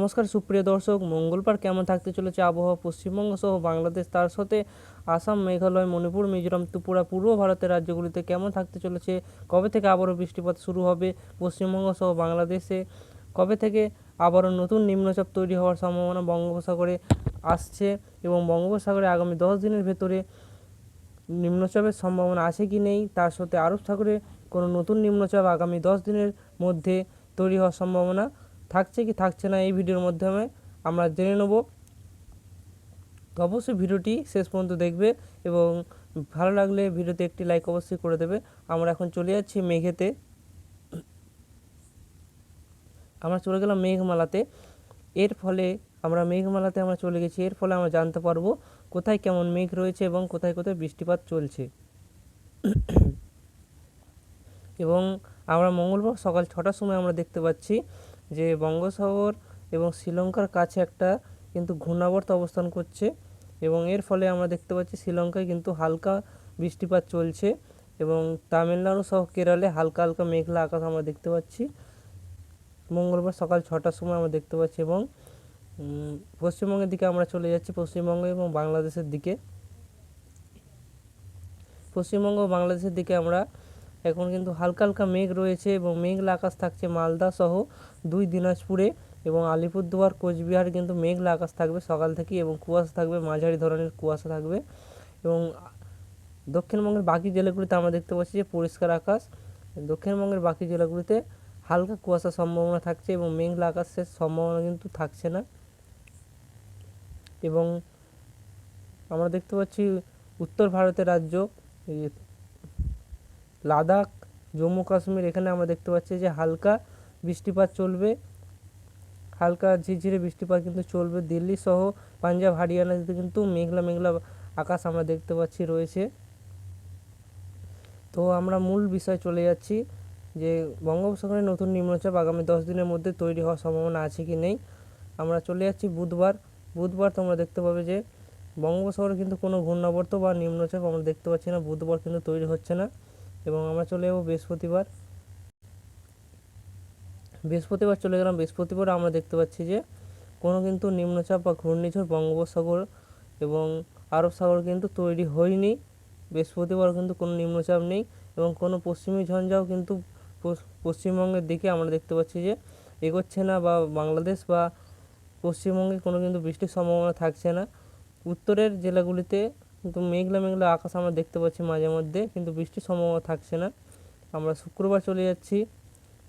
নমস্কার, সুপ্রিয় দর্শক, মঙ্গলবার কেমন থাকতে চলেছে আবহাওয়া, পশ্চিমবঙ্গ সহ বাংলাদেশ, তার সাথে আসাম, মেঘালয়, মণিপুর, মিজোরাম, ত্রিপুরা, পূর্ব ভারতের রাজ্যগুলিতে কেমন থাকতে চলেছে, কবে থেকে আবারও বৃষ্টিপাত শুরু হবে, পশ্চিমবঙ্গ সহ বাংলাদেশে কবে থেকে আবারও নতুন নিম্নচাপ তৈরি হওয়ার সম্ভাবনা বঙ্গোপসাগরে আসছে এবং বঙ্গোপসাগরে আগামী দশ দিনের ভেতরে নিম্নচাপের সম্ভাবনা আছে কি নেই, তার সাথে আরব সাগরে কোনো নতুন নিম্নচাপ আগামী দশ দিনের মধ্যে তৈরি হওয়ার সম্ভাবনা থাকছে কি থাকছে না এই ভিডিওর মাধ্যমে আমরা জেনে নেব। তো অবশ্যই ভিডিওটি শেষ পর্যন্ত দেখবে এবং ভালো লাগলে ভিডিওতে একটি লাইক অবশ্যই করে দেবে। আমরা এখন চলে যাচ্ছি মেঘেতে। আমরা চলে গেলাম মেঘমালাতে। এর ফলে আমরা মেঘমালাতে আমরা চলে গেছি। এর ফলে আমরা জানতে পারব কোথায় কেমন মেঘ রয়েছে এবং কোথায় কোথায় বৃষ্টিপাত চলছে। এবং আমরা মঙ্গলবার সকাল ছটার সময় আমরা দেখতে পাচ্ছি যে বঙ্গোসাগর এবং শ্রীলঙ্কার কাছে একটা কিন্তু ঘূর্ণাবর্ত অবস্থান করছে এবং এর ফলে আমরা দেখতে পাচ্ছি শ্রীলঙ্কায় কিন্তু হালকা বৃষ্টিপাত চলছে এবং তামিলনাড়ু সহ কেরলে হালকা হালকা মেঘলা আকাশ আমরা দেখতে পাচ্ছি। মঙ্গলবার সকাল ছটার সময় আমরা দেখতে পাচ্ছি এবং পশ্চিমবঙ্গের দিকে আমরা চলে যাচ্ছি পশ্চিমবঙ্গ এবং বাংলাদেশের দিকে। পশ্চিমবঙ্গ বাংলাদেশের দিকে আমরা এখন কিন্তু হালকা হালকা মেঘ রয়েছে এবং মেঘলা আকাশ থাকছে মালদা সহ দুই দিনাজপুরে এবং আলিপুরদুয়ার, কোচবিহার কিন্তু মেঘলা আকাশ থাকবে সকাল থেকে এবং কুয়াশা থাকবে, মাঝারি ধরনের কুয়াশা থাকবে এবং দক্ষিণবঙ্গের বাকি জেলাগুলিতে আমরা দেখতে পাচ্ছি যে পরিষ্কার আকাশ। দক্ষিণবঙ্গের বাকি জেলাগুলিতে হালকা কুয়াশার সম্ভাবনা থাকছে এবং মেঘলা আকাশের সম্ভাবনা কিন্তু থাকছে না। এবং আমরা দেখতে পাচ্ছি উত্তর ভারতের রাজ্য লাদাখ, জম্মু কাশ্মীর, এখানে আমরা দেখতে পাচ্ছি যে হালকা বৃষ্টিপাত চলবে। হালকা ঝিরঝিরে বৃষ্টিপাত কিন্তু চলবে। দিল্লি সহ পাঞ্জাব হারিয়ানাতে কিন্তু মেঘলা মেঘলা আকাশ আমরা দেখতে পাচ্ছি রয়েছে। তো আমরা মূল বিষয় চলে যাচ্ছি যে বঙ্গোপসাগরে নতুন নিম্নচাপ আগামী দশ দিনের মধ্যে তৈরি হওয়ার সম্ভাবনা আছে কি নেই। আমরা চলে যাচ্ছি বুধবার। বুধবার তোমরা দেখতে পাবে যে বঙ্গোপসাগরে কিন্তু কোনো ঘূর্ণাবর্ত বা নিম্নচাপ আমরা দেখতে পাচ্ছি না। বুধবার কিন্তু তৈরি হচ্ছে না। এবং আমরা চলে যাব বৃহস্পতিবার। বৃহস্পতিবার চলে গেলাম। বৃহস্পতিবার আমরা দেখতে পাচ্ছি যে, কোনো কিন্তু নিম্নচাপ বা ঘূর্ণিঝড়, বঙ্গোপসাগর এবং আরব সাগর কিন্তু তৈরি হয়নি। বৃহস্পতিবার কিন্তু কোনো নিম্নচাপ নেই এবং কোনো পশ্চিমী ঝঞ্ঝাও কিন্তু পশ্চিমবঙ্গের দিকে আমরা দেখতে পাচ্ছি যে, এগোচ্ছে না বা বাংলাদেশ বা পশ্চিমবঙ্গে কোনো কিন্তু বৃষ্টির সম্ভাবনা থাকছে না। উত্তরের জেলাগুলিতে কিন্তু মেঘলা মেঘলা আকাশ আমরা দেখতে পাচ্ছি মাঝে মধ্যে, কিন্তু বৃষ্টির সম্ভাবনা থাকছে না। আমরা শুক্রবার চলে যাচ্ছি।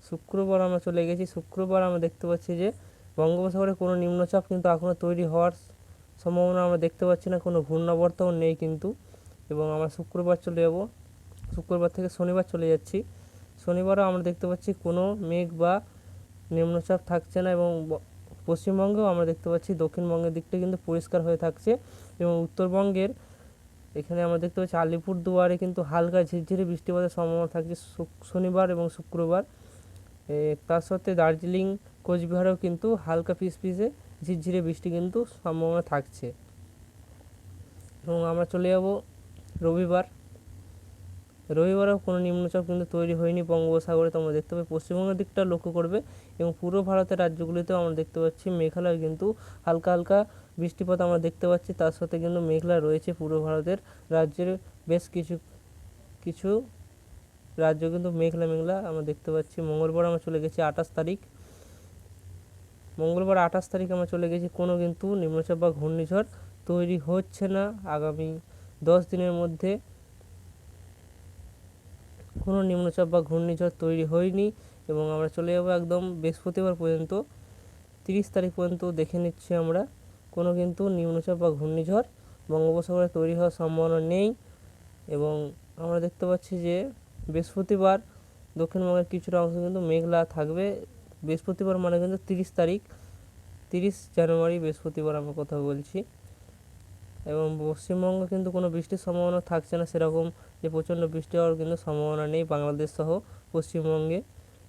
শুক্রবার আমরা চলে গেছি। শুক্রবার আমরা দেখতে পাচ্ছি যে বঙ্গোপসাগরে কোনো নিম্নচাপ কিন্তু এখনও তৈরি হওয়ার সম্ভাবনা আমরা দেখতে পাচ্ছি না। কোনো ঘূর্ণাবর্তও নেই কিন্তু। এবং আমরা শুক্রবার চলে যাব। শুক্রবার থেকে শনিবার চলে যাচ্ছি। শনিবারও আমরা দেখতে পাচ্ছি কোনো মেঘ বা নিম্নচাপ থাকছে না এবং পশ্চিমবঙ্গেও আমরা দেখতে পাচ্ছি দক্ষিণবঙ্গের দিকটা কিন্তু পরিষ্কার হয়ে থাকছে এবং উত্তরবঙ্গের এখানে আমরা দেখতে পাচ্ছি আলিপুরদুয়ারে কিন্তু হালকা ঝিরঝিরে বৃষ্টিপাতের সম্ভাবনা থাকছে শনিবার এবং শুক্রবার। তার সাথে দার্জিলিং, কোচবিহারেও কিন্তু হালকা পিস পিসে ঝিরঝিরে বৃষ্টি কিন্তু সম্ভাবনা থাকছে। এবং আমরা চলে যাব রবিবার। রবিবারেও কোনো নিম্নচাপ কিন্তু তৈরি হয়নি বঙ্গোপসাগরে। তোমরা দেখতে পাবে পশ্চিমবঙ্গের দিকটা লক্ষ্য করবে। এবং পূর্ব ভারতের রাজ্যগুলিতেও আমরা দেখতে পাচ্ছি মেঘালয় কিন্তু হালকা হালকা বৃষ্টিপাত আমরা দেখতে পাচ্ছি। তার সাথে কিন্তু মেঘলা রয়েছে পূর্ব ভারতের রাজ্যের বেশ কিছু কিছু রাজ্য কিন্তু মেঘলা মেঘলা আমরা দেখতে পাচ্ছি। মঙ্গলবার আমরা চলে গেছি আঠাশ তারিখ। মঙ্গলবার আঠাশ তারিখ আমরা চলে গেছি। কোনো কিন্তু নিম্নচাপ বা ঘূর্ণিঝড় তৈরি হচ্ছে না। আগামী দশ দিনের মধ্যে কোনো নিম্নচাপ বা ঘূর্ণিঝড় তৈরি হয়নি এবং আমরা চলে যাব একদম বৃহস্পতিবার পর্যন্ত, তিরিশ তারিখ পর্যন্ত দেখে নিচ্ছি আমরা কোনো কিন্তু নিম্নচাপ বা ঘূর্ণিঝড় বঙ্গোপসাগরে তৈরি হওয়ার সম্ভাবনা নেই এবং আমরা দেখতে পাচ্ছি যে বৃহস্পতিবার দক্ষিণবঙ্গের কিছুটা অংশ কিন্তু মেঘলা থাকবে। বৃহস্পতিবার মানে কিন্তু তিরিশ তারিখ, তিরিশ জানুয়ারি বৃহস্পতিবার আমরা কথা বলছি। এবং পশ্চিমবঙ্গ কিন্তু কোনো বৃষ্টির সম্ভাবনা থাকছে না সেরকম যে প্রচণ্ড বৃষ্টি হওয়ার কিন্তু সম্ভাবনা নেই বাংলাদেশ সহ পশ্চিমবঙ্গে।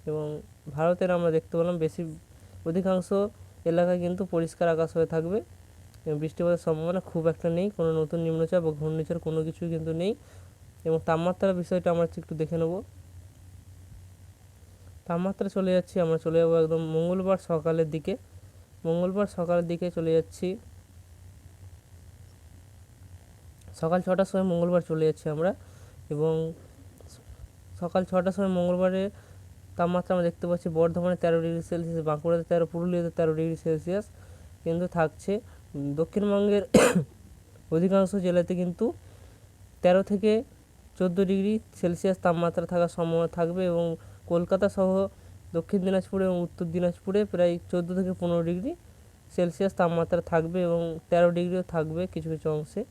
এবং ভারতের আমরা দেখতে পেলাম বেশি, অধিকাংশ এলাকায় কিন্তু পরিষ্কার আকাশ হয়ে থাকবে। এবং বৃষ্টিপাতের সম্ভাবনা খুব একটা নেই, কোনো নতুন নিম্নচাপ বা ঘূর্ণিঝড় কোনো কিছুই কিন্তু নেই। এবং তাপমাত্রার বিষয়টা আমরা একটু দেখে নেব। তাপমাত্রা চলে যাচ্ছি, আমরা চলে যাব একদম মঙ্গলবার সকালের দিকে। মঙ্গলবার সকালের দিকে চলে যাচ্ছি। সকাল ছটার সময় মঙ্গলবার চলে যাচ্ছি আমরা এবং সকাল ছটার সময় মঙ্গলবারে তাপমাত্রা আমরা দেখতে পাচ্ছি বর্ধমানে তেরো ডিগ্রি সেলসিয়াস, বাঁকুড়াতে তেরো, পুরুলিয়াতে তেরো ডিগ্রি সেলসিয়াস কিন্তু থাকছে। দক্ষিণবঙ্গের অধিকাংশ জেলাতে কিন্তু তেরো থেকে চোদ্দ ডিগ্রি সেলসিয়াস তাপমাত্রা থাকার সম্ভাবনা থাকবে এবং কলকাতা সহ দক্ষিণ দিনাজপুরে এবং উত্তর দিনাজপুরে প্রায় চোদ্দ থেকে পনেরো ডিগ্রি সেলসিয়াস তাপমাত্রা থাকবে এবং তেরো ডিগ্রিও থাকবে কিছু কিছু অংশে।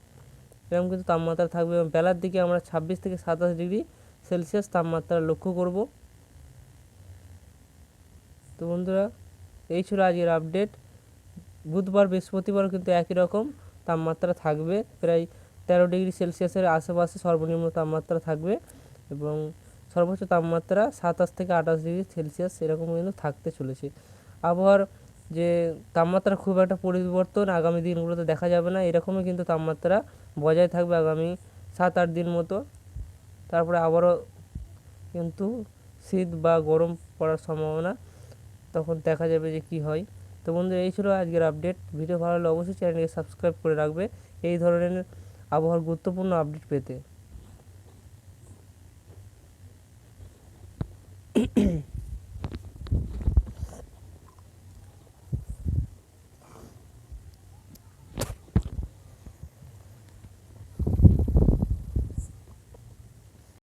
এরকম কিন্তু তাপমাত্রা থাকবে এবং বেলার দিকে আমরা ছাব্বিশ থেকে সাতাশ ডিগ্রি সেলসিয়াস তাপমাত্রা লক্ষ্য করব। তো বন্ধুরা, এই ছিল আজকের আপডেট বুধবার, বৃহস্পতিবার কিন্তু একই রকম তাপমাত্রা থাকবে। প্রায় তেরো ডিগ্রি সেলসিয়াসের আশেপাশে সর্বনিম্ন তাপমাত্রা থাকবে এবং সর্বোচ্চ তাপমাত্রা সাতাশ থেকে আঠাশ ডিগ্রি সেলসিয়াস এরকম কিন্তু থাকতে চলেছে। আবহাওয়ার যে তাপমাত্রা খুব একটা পরিবর্তন আগামী দিনগুলোতে দেখা যাবে না, এরকমই কিন্তু তাপমাত্রা বজায় থাকবে আগামী সাত আট দিন মতো। তারপরে আবারও কিন্তু শীত বা গরম পড়ার সম্ভাবনা তখন দেখা যাবে যে কি হয়। তো বন্ধু এই ছিল আজকের আপডেট ভিডিও ভালো লাগলে অবশ্যই চ্যানেলকে সাবস্ক্রাইব করে রাখবে এই ধরনের আবহাওয়ার গুরুত্বপূর্ণ আপডেট পেতে।